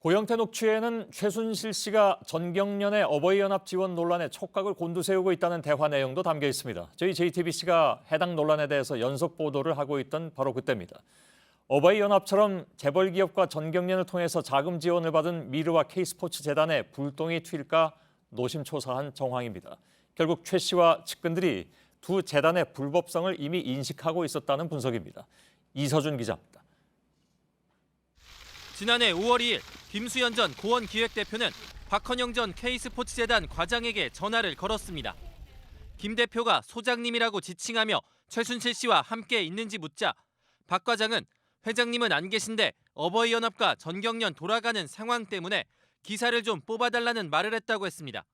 고영태 녹취에는 최순실 씨가 전경련의 어버이연합 지원 논란에 촉각을 곤두세우고 있다는 대화 내용도 담겨 있습니다. 저희 JTBC가 해당 논란에 대해서 연속 보도를 하고 있던 바로 그때입니다. 어버이연합처럼 재벌 기업과 전경련을 통해서 자금 지원을 받은 미르와 K스포츠 재단에 불똥이 튈까 노심초사한 정황입니다. 결국 최 씨와 측근들이 두 재단의 불법성을 이미 인식하고 있었다는 분석입니다. 이서준 기자입니다. 지난해 5월 2일 김수현 전 고원 기획대표는 박헌영 전 K스포츠재단 과장에게 전화를 걸었습니다. 김 대표가 소장님이라고 지칭하며 최순실 씨와 함께 있는지 묻자 박 과장은 회장님은 안 계신데 어버이연합과 전경련 돌아가는 상황 때문에 기사를 좀 뽑아달라는 말을 했다고 했습니다.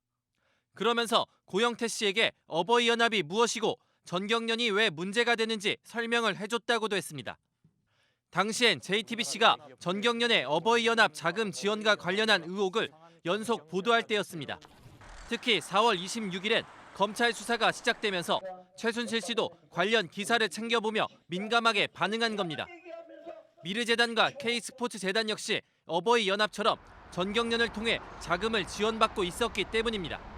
그러면서 고영태 씨에게 어버이연합이 무엇이고 전경련이 왜 문제가 되는지 설명을 해줬다고도 했습니다. 당시엔 JTBC가 전경련의 어버이연합 자금 지원과 관련한 의혹을 연속 보도할 때였습니다. 특히 4월 26일엔 검찰 수사가 시작되면서 최순실 씨도 관련 기사를 챙겨보며 민감하게 반응한 겁니다. 미르재단과 K스포츠재단 역시 어버이연합처럼 전경련을 통해 자금을 지원받고 있었기 때문입니다.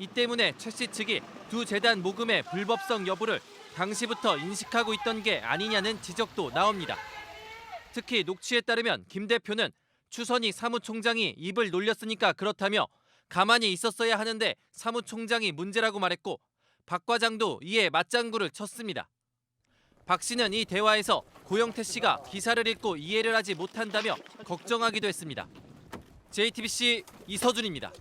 이 때문에 최씨 측이 두 재단 모금의 불법성 여부를 당시부터 인식하고 있던 게 아니냐는 지적도 나옵니다. 특히 녹취에 따르면 김 대표는 추선희 사무총장이 입을 놀렸으니까 그렇다며 가만히 있었어야 하는데 사무총장이 문제라고 말했고 박 과장도 이에 맞장구를 쳤습니다. 박 씨는 이 대화에서 고영태 씨가 기사를 읽고 이해를 하지 못한다며 걱정하기도 했습니다. JTBC 이서준입니다.